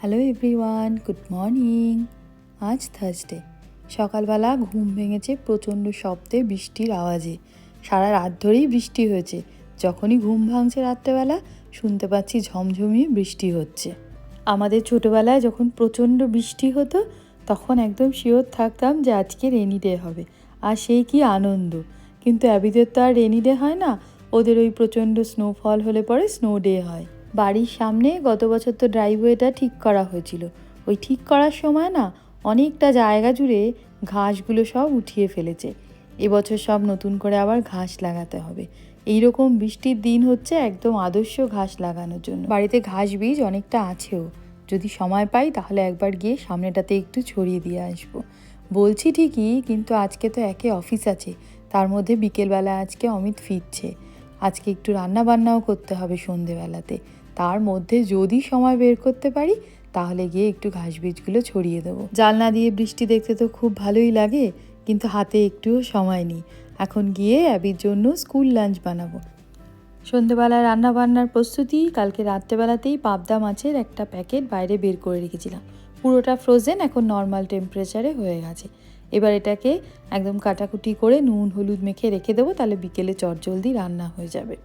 Hello everyone good morning আজ Thursday সকালবেলা ঘুম ভেঙেছে প্রচণ্ড শব্দে বৃষ্টির আওয়াজে। সারা রাত ধরেই বৃষ্টি হয়েছে। যখনই ঘুম ভাঙছে রাত্রেবেলা, শুনতে পাচ্ছি ঝমঝমিয়ে বৃষ্টি হচ্ছে। আমাদের ছোটোবেলায় যখন প্রচণ্ড বৃষ্টি হতো, তখন একদম শিওর থাকতাম যে আজকে রেনি ডে হবে। আর সেই কি আনন্দ। কিন্তু অ্যাবিদের তো আর রেনি ডে হয় না। ওদের ওই প্রচণ্ড স্নোফল হলে পরে স্নো ডে হয়। বাড়ির সামনে গত বছর তো ড্রাইভওয়েটা ঠিক করা হয়েছিল। ওই ঠিক করার সময় না অনেকটা জায়গা জুড়ে ঘাসগুলো সব উঠিয়ে ফেলেছে। এবছর সব নতুন করে আবার ঘাস লাগাতে হবে। এই রকম বৃষ্টির দিন হচ্ছে একদম আদর্শ ঘাস লাগানোর জন্য। বাড়িতে ঘাস বীজ অনেকটা আছেও। যদি সময় পাই তাহলে একবার গিয়ে সামনেটাতে একটু ছড়িয়ে দিয়ে আসব। বলছি ঠিকই, কিন্তু আজকে তো একে অফিস আছে। তার মধ্যে বিকেলবেলা আজকে অমিত ফিরছে। আজকে একটু রান্না বান্নাও করতে হবে সন্ধেবেলাতে। তার মধ্যে যদি সময় বের করতে পারি, তাহলে গিয়ে একটু ঘাস বীজগুলো ছড়িয়ে দেবো। জালনা দিয়ে বৃষ্টি দেখতে তো খুব ভালোই লাগে, কিন্তু হাতে একটুও সময় নেই। এখন গিয়ে অ্যাবির জন্য স্কুল লাঞ্চ বানাবো। সন্ধেবেলায় রান্না বান্নার প্রস্তুতি, কালকে রাত্রেবেলাতেই পাবদা মাছের একটা প্যাকেট বাইরে বের করে রেখেছিলাম। পুরোটা ফ্রোজেন এখন নর্মাল টেম্পারেচারে হয়ে গেছে। এবার এটাকে একদম কাটাকুটি করে নুন, হলুদ মেখে রেখে দেবো, তাহলে বিকেলে চটজলদি রান্না হয়ে যাবে।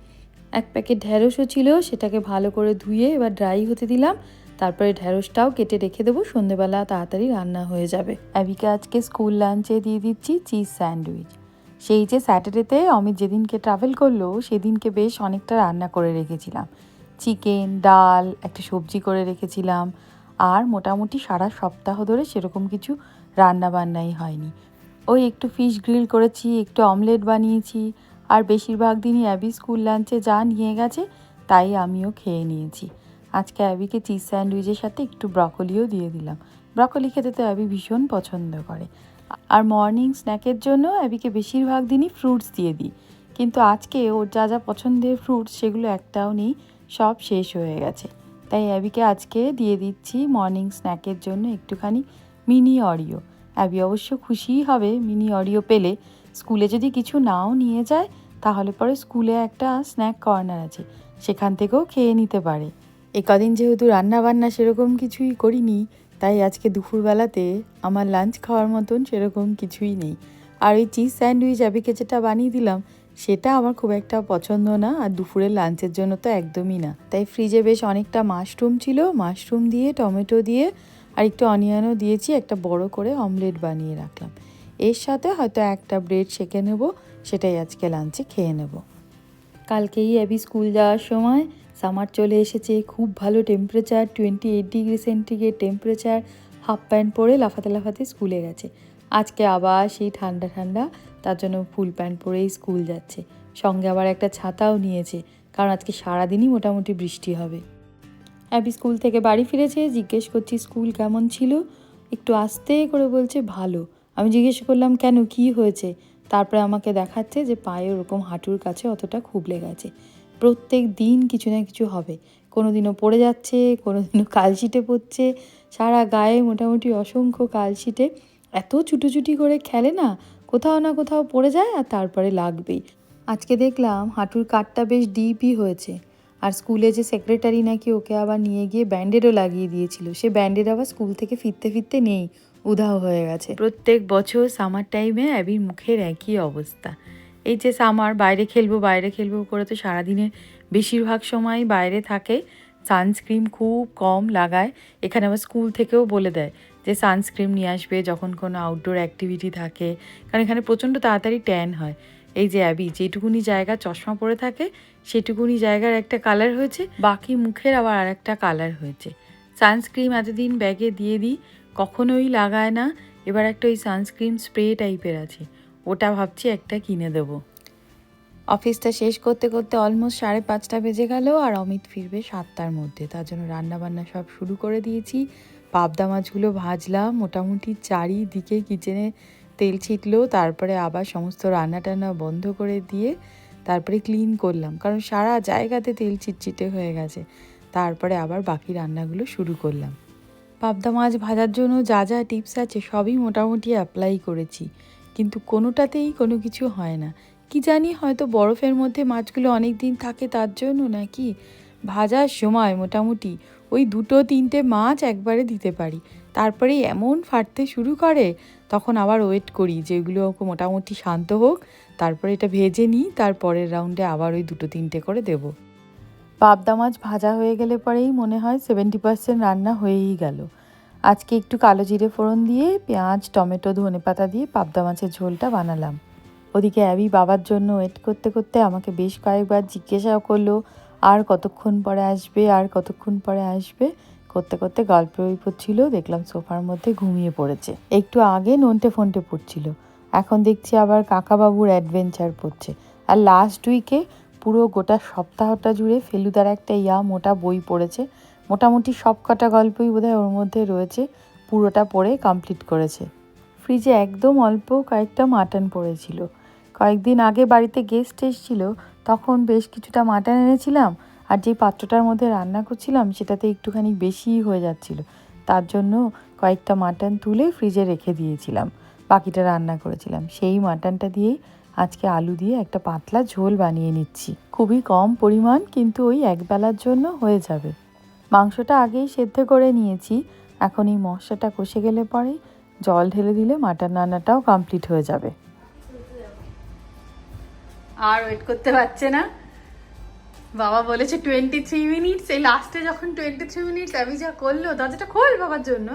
এক প্যাকেট ঢ্যাঁড়সও ছিল, সেটাকে ভালো করে ধুয়ে এবার ড্রাই হতে দিলাম। তারপরে ঢ্যাঁড়সটাও কেটে রেখে দেবো, সন্ধেবেলা তাড়াতাড়ি রান্না হয়ে যাবে। অ্যাবিকে আজকে স্কুল লাঞ্চে দিয়ে দিচ্ছি চিজ স্যান্ডউইচ সেই যে স্যাটারডেতে অমিত যেদিনকে ট্রাভেল করল, সেদিনকে বেশ অনেকটা রান্না করে রেখেছিলাম। চিকেন, ডাল, একটা সবজি করে রেখেছিলাম। আর মোটামুটি সারা সপ্তাহ ধরে সেরকম কিছু রান্না বান্নাই হয়নি। ওই একটু ফিশ গ্রিল করেছি, একটু অমলেট বানিয়েছি আর বেশিরভাগ দিনই অ্যাবি স্কুল লাঞ্চে যা নিয়ে গেছে, তাই আমিও খেয়ে নিয়েছি। আজকে অ্যাবিকে চিজ স্যান্ডউইচের সাথে একটু ব্রকলিও দিয়ে দিলাম। ব্রকলি খেতে তো অ্যাবি ভীষণ পছন্দ করে। আর মর্নিং স্ন্যাকের জন্য অ্যাবিকে বেশিরভাগ দিনই ফ্রুটস দিয়ে দিই। কিন্তু আজকে ওর যা যা পছন্দের ফ্রুটস সেগুলো একটাও নেই, সব শেষ হয়ে গেছে। তাই অ্যাবিকে আজকে দিয়ে দিচ্ছি মর্নিং স্ন্যাকের জন্য একটুখানি মিনি অরিও। অ্যাবি অবশ্য খুশিই হবে মিনি অরিও পেলে স্কুলে যদি কিছু নাও নিয়ে যায়, তাহলে পরে স্কুলে একটা স্ন্যাক কর্নার আছে, সেখান থেকেও খেয়ে নিতে পারে। এ কদিন যেহেতু রান্না বান্না সেরকম কিছুই করিনি, তাই আজকে দুপুরবেলাতে আমার লাঞ্চ খাওয়ার মতন সেরকম কিছুই নেই। আর ওই চিজ স্যান্ডউইচ অ্যাবিকে যেটা বানিয়ে দিলাম, সেটা আমার খুব একটা পছন্দ না, আর দুপুরের লাঞ্চের জন্য তো একদমই না। তাই ফ্রিজে বেশ অনেকটা মাশরুম ছিল মাশরুম দিয়ে, টমেটো দিয়ে, আর একটু অনিয়নও দিয়েছি, একটা বড় করে অমলেট বানিয়ে রাখলাম। এর সাথে হয়তো একটা ব্রেড সেঁকে নেব, সেটাই আজকে লাঞ্চে খেয়ে নেব। কালকেই অ্যাবি স্কুল যাওয়ার সময় সামার চলে এসেছে, খুব ভালো temperature twenty eight degree centigrade temperature half pant পরে লাফাতে লাফাতে স্কুলে গেছে। আজকে আবার সেই ঠান্ডা ঠান্ডা, তার জন্য ফুল প্যান্ট পরেই স্কুল যাচ্ছে। সঙ্গে আবার একটা ছাতাও নিয়েছে, কারণ আজকে সারাদিনই মোটামুটি বৃষ্টি হবে। অ্যাবি স্কুল থেকে বাড়ি ফিরেছে, জিজ্ঞেস করছি স্কুল কেমন ছিল? একটু আস্তে করে বলছে, ভালো। আমি জিজ্ঞেস করলাম, কেন? কি হয়েছে? তারপরে আমাকে দেখাচ্ছে যে পায়ে ওরকম হাঁটুর কাছে অতটা খুব লেগেছে প্রত্যেক দিন কিছু না কিছু হবে। কোনো দিনও পড়ে যাচ্ছে কোনো দিনও কালশিটে পড়ছে। সারা গায়ে মোটামুটি অসংখ্য কালশিটে। এত ছুটোছুটি করে খেলে না, কোথাও না কোথাও পড়ে যায় আর তারপরে লাগবেই। আজকে দেখলাম হাঁটুর কাঠটা বেশ ডিপই হয়েছে। আর স্কুলে যে সেক্রেটারি নাকি ওকে আবার নিয়ে গিয়ে ব্যান্ডেডও লাগিয়ে দিয়েছিল। সে ব্যান্ডেড আবার স্কুল থেকে ফিরতে ফিরতে নেই। উধাও হয়ে গেছে। প্রত্যেক বছর সামার টাইমে অ্যাবির মুখের একই অবস্থা। এই যে সামার বাইরে খেলব বাইরে খেলব করে তো সারাদিনের বেশিরভাগ সময় বাইরে থাকে। সানস্ক্রিন খুব কম লাগায়। এখানে আবার স্কুল থেকেও বলে দেয় যে সানস্ক্রিন নিয়ে আসবে যখন কোনো আউটডোর অ্যাক্টিভিটি থাকে। কারণ এখানে প্রচণ্ড তাড়াতাড়ি ট্যান হয়। এই যে অ্যাবি, যেটুকুনি জায়গা চশমা পরে থাকে, সেটুকুনি জায়গার একটা কালার হয়েছে, বাকি মুখের আবার আর একটা কালার হয়েছে। সানস্ক্রিন এতদিন ব্যাগে দিয়ে দিই কখনোই লাগায় না। এবার একটা ওই সানস্ক্রিন স্প্রে টাইপের আছে। ওটা ভাবছি একটা কিনে দেবো। অফিসটা শেষ করতে করতে অলমোস্ট সাড়ে পাঁচটা বেজে গেল আর অমিত ফিরবে সাতটার মধ্যে। তার জন্য রান্না বান্না সব শুরু করে দিয়েছি। পাবদা মাছগুলো ভাজলাম। মোটামুটি চারিদিকে কিচেনে তেল ছিটলো। তারপরে আবার সমস্ত রান্না টান্না বন্ধ করে দিয়ে তারপরে ক্লিন করলাম। কারণ সারা জায়গাতে তেল চিটচিটে হয়ে গেছে। তারপরে আবার বাকি রান্নাগুলো শুরু করলাম। পাবদা মাছ ভাজার জন্য যা যা টিপস আছে সবই মোটামুটি অ্যাপ্লাই করেছি। কিন্তু কোনোটাতেই কোনো কিছু হয় না। কি জানি হয়তো বরফের মধ্যে মাছগুলো অনেক দিন থাকে তার জন্য নাকি ভাজার সময় মোটামুটি ওই দুটো তিনটে মাছ একবারে দিতে পারি। তারপরে এমন ফাটতে শুরু করে, তখন আবার ওয়েট করি যেগুলো মোটামুটি শান্ত হোক, তারপরে এটা ভেজে নিই, তারপরের রাউন্ডে আবার ওই দুটো তিনটে করে দেবো। পাবদা মাছ ভাজা হয়ে গেলে পরেই মনে হয় সেভেন্টি পার্সেন্ট রান্না হয়েই গেল। আজকে একটু কালো জিরে ফোড়ন দিয়ে, পেঁয়াজ, টমেটো, ধনে পাতা দিয়ে পাবদা মাছের ঝোলটা বানালাম। ওদিকে অ্যাবি বাবার জন্য ওয়েট করতে করতে আমাকে বেশ কয়েকবার জিজ্ঞাসাও করল, আর কতক্ষণ পরে আসবে? আর কতক্ষণ পরে আসবে? করতে করতে গল্প পড়ছিল, দেখলাম সোফার মধ্যে ঘুমিয়ে পড়েছে। একটু আগে নন্টে ফন্টে পড়ছিল। এখন দেখছি আবার কাকাবাবুর অ্যাডভেঞ্চার পড়ছে। আর লাস্ট উইকে পুরো গোটা সপ্তাহটা জুড়ে ফেলুদার একটা ইয়া মোটা বই পড়েছে। মোটামুটি সব কটা গল্পই বোধহয় ওর মধ্যে রয়েছে, পুরোটা পড়ে কমপ্লিট করেছে। ফ্রিজে একদম অল্প কয়েকটা মাটন পড়েছিল। কয়েকদিন আগে বাড়িতে গেস্ট এসেছিল, তখন বেশ কিছুটা মাটন এনেছিলাম আর যে পাত্রটার মধ্যে রান্না করছিলাম সেটাতে একটুখানি বেশিই হয়ে যাচ্ছিল। তার জন্য কয়েকটা মাটন তুলে ফ্রিজে রেখে দিয়েছিলাম। বাকিটা রান্না করেছিলাম। সেই মাটনটা দিয়েই আজকে আলু দিয়ে একটা পাতলা ঝোল বানিয়ে নিচ্ছি। খুবই কম পরিমাণ, কিন্তু ওই একবেলার জন্য হয়ে যাবে। মাংসটা আগেই সেদ্ধ করে নিয়েছি। এখন এই মশলাটা কষে গেলে পরে জল ঢেলে দিলে মাটন রান্নাটাও কমপ্লিট হয়ে যাবে। আর ওয়েট করতে পারছে না। বাবা বলেছে টোয়েন্টি থ্রি মিনিটস এই লাস্টে যখন টোয়েন্টি থ্রি মিনিটস আমি যা করল, দরজাটা খোল বাবার জন্য।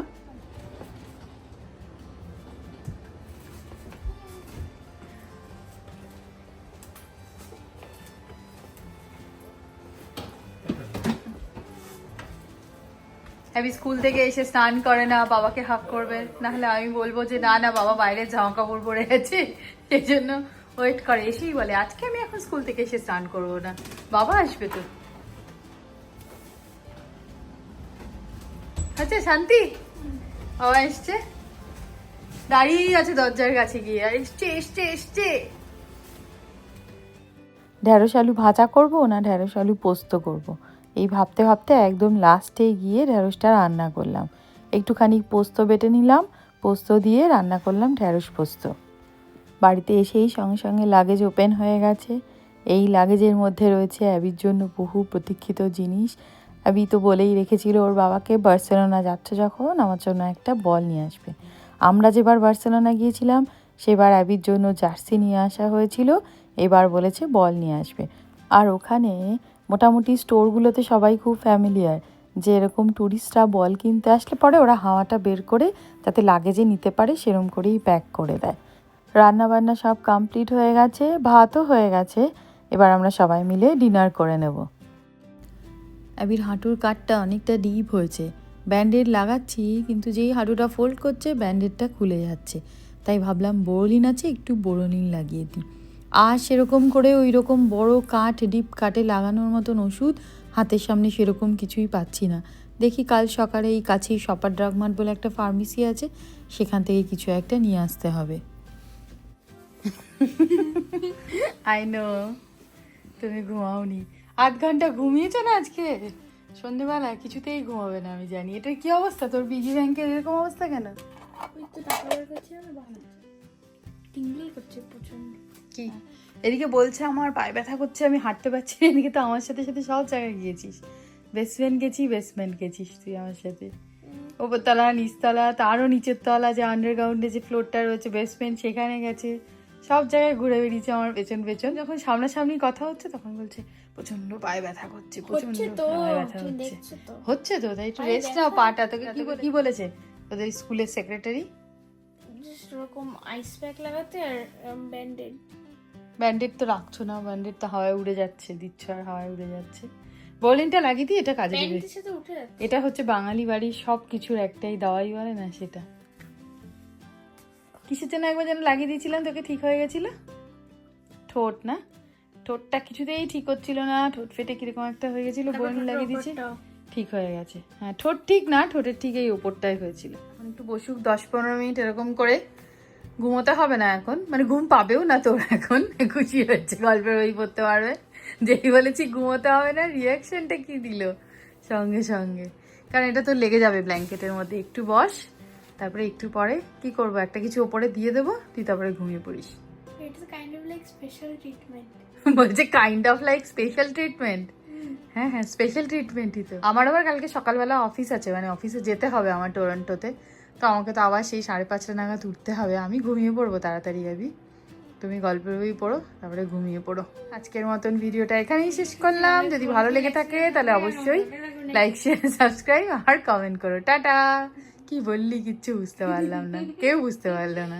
আমি স্কুল থেকে এসে স্নান করে না বাবাকে হাফ করবে না হলে আমি বলব যে না না বাবা বাইরে জামা কাপড় পরে আছে সেই জন্য ওয়েট করে এসেই বলে আজকে আমি এখন স্কুল থেকে এসে স্নান করব না বাবা আসবে তো আচ্ছা শান্তি বাবা এসছে দাঁড়িয়েই আছে দরজার কাছে গিয়ে। আর এসছে এসছে এসছে। ঢ্যাঁড়স আলু ভাজা করব না ঢ্যাঁড়স আলু পোস্ত করব। এই ভাবতে ভাবতে একদম লাস্টে গিয়ে ঢ্যাঁড়সটা রান্না করলাম। একটুখানি পোস্ত বেটে নিলাম, পোস্ত দিয়ে রান্না করলাম ঢ্যাঁড়স পোস্ত। বাড়িতে এসেই সঙ্গে সঙ্গে লাগেজ ওপেন হয়ে গেছে। এই লাগেজের মধ্যে রয়েছে অ্যাবির জন্য বহু প্রতীক্ষিত জিনিস। অ্যাবি তো বলেই রেখেছিল ওর বাবাকে, বার্সেলোনা যাচ্ছে যখন, আমার জন্য একটা বল নিয়ে আসবে। আমরা যেবার বার্সেলোনা গিয়েছিলাম, সেবার অ্যাবির জন্য জার্সি নিয়ে আসা হয়েছিল, এবার বলেছে বল নিয়ে আসবে। আর ওখানে মোটামুটি স্টোরগুলোতে সবাই খুব ফ্যামিলিয়ার। যে এরকম ট্যুরিস্টরা বল কিনতে আসলে পরে ওরা হাওয়াটা বের করে যাতে লাগেজে নিতে পারে সেরম করেই প্যাক করে দেয়। রান্না বান্না সব কমপ্লিট হয়ে গেছে, ভাতও হয়ে গেছে। এবার আমরা সবাই মিলে ডিনার করে নেব। অ্যাবির হাঁটুর কাটটা অনেকটা ডিপ হয়েছে। ব্যান্ডেড লাগাচ্ছি, কিন্তু যেই হাঁটুটা ফোল্ড করছে, ব্যান্ডেডটা খুলে যাচ্ছে। তাই ভাবলাম বোরোলিন আছে, একটু বোরোলিন লাগিয়ে দিই। আর সেরকম করে ওই রকম বড় কাঠ ডিপ কাটে লাগানোর মতন ওষুধ হাতের সামনে সেরকম কিছুই পাচ্ছি না। দেখি কাল সকালে এই কাছেই শপার ড্রাগমার্ট বলে একটা ফার্মেসি আছে সেখান থেকে কিছু একটা নিয়ে আসতে হবে। আই নো তুমি ঘুমাওনি। আধ ঘণ্টা ঘুমিয়েছো না আজকে? সন্ধেবেলা কিছুতেই ঘুমাবে না আমি জানি। এটা কি অবস্থা? তোর বিজি ব্যাংকের এরকম অবস্থা কেন? ওই তো টাকা বের করছি আর বানাচ্ছি টিংলি করছে প্রচণ্ড কি? এদিকে বলছে আমার পায়ে ব্যথা করছে আমি হাঁটতে পারছি না। এদিকে তো আমার সাথে সাথে সব জায়গায় গিয়েছিস। বেসমেন্ট গেছি বেসমেন্ট গেছিস তুই আমার সাথে। ওপরতলা নিচতলা তারও নিচের তলা যে আন্ডারগ্রাউন্ডে যে ফ্লোরটা রয়েছে বেসমেন্ট সেখানে গেছে। সব জায়গায় ঘুরে বেরিয়েছে আমার পেছন পেছন। যখন সামনাসামনি কথা হচ্ছে তখন বলছে প্রচণ্ড পায়ে ব্যথা করছে প্রচণ্ড হচ্ছে তো পায়ে ব্যথা হচ্ছে তো। হচ্ছে তো তাই একটু রেস্ট নাও পাটা। তোকে কি কি বলেছে তোদের স্কুলের সেক্রেটারি আইস প্যাক লাগাতে আর ব্যান্ডেড ব্যান্ডেড তো রাখছো না ব্যান্ডেড তো হাওয়ায় উড়ে যাচ্ছে দিচ্ছ আর হাওয়ায় উড়ে যাচ্ছে। বোলিনটা লাগিয়ে দিই এটা কাজে দেবে। এটা হচ্ছে বাঙালি বাড়ির সব কিছুর একটাই দাওয়াই বলে না সেটা? কিসের জন্য একবার যেন লাগিয়ে দিয়েছিলাম তোকে ঠিক হয়ে গেছিল? ঠোঁট না? ঠোঁটটা কিছুতেই ঠিক হচ্ছিল না ঠোঁট ফেটে কীরকম একটা হয়ে গেছিল বোন লাগিয়ে দিয়েছি। ঠিক হয়ে গেছে। হ্যাঁ ঠোঁট ঠিক না ঠোঁটের ঠিক এই ওপরটাই হয়েছিল। একটু বসুক দশ পনেরো মিনিট এরকম করে। ঘুমোতে হবে না এখন। মানে ঘুম পাবেও না তোর এখন। খুশি হচ্ছে গল্পের বই পড়তে পারবে। যেই বলেছি ঘুমোতে হবে না রিয়াকশনটা কি দিল? সঙ্গে সঙ্গে। কারণ এটা তো লেগে যাবে ব্ল্যাঙ্কেটের মধ্যে। একটু বস তারপরে একটু পরে কি করব? একটা কিছু ওপরে দিয়ে দেবো তুই তারপরে ঘুমিয়ে পড়িস। বলছে kind of like special treatment হ্যাঁ হ্যাঁ স্পেশাল ট্রিটমেন্টই তো। আমার আবার কালকে সকালবেলা অফিস আছে। মানে অফিসে যেতে হবে আমার টরন্টোতে তো আমাকে তো আবার সেই সাড়ে পাঁচটা নাগাদ উঠতে হবে। আমি ঘুমিয়ে পড়ব তাড়াতাড়ি যাবি তুমি গল্পের বই পড়ো, তারপরে ঘুমিয়ে পড়ো। আজকের মতন ভিডিওটা এখানেই শেষ করলাম। যদি ভালো লেগে থাকে, তাহলে অবশ্যই লাইক শেয়ার সাবস্ক্রাইব আর কমেন্ট করো। টাটা। কি বললি, কিচ্ছু বুঝতে পারলাম না। কেউ বুঝতে পারল না।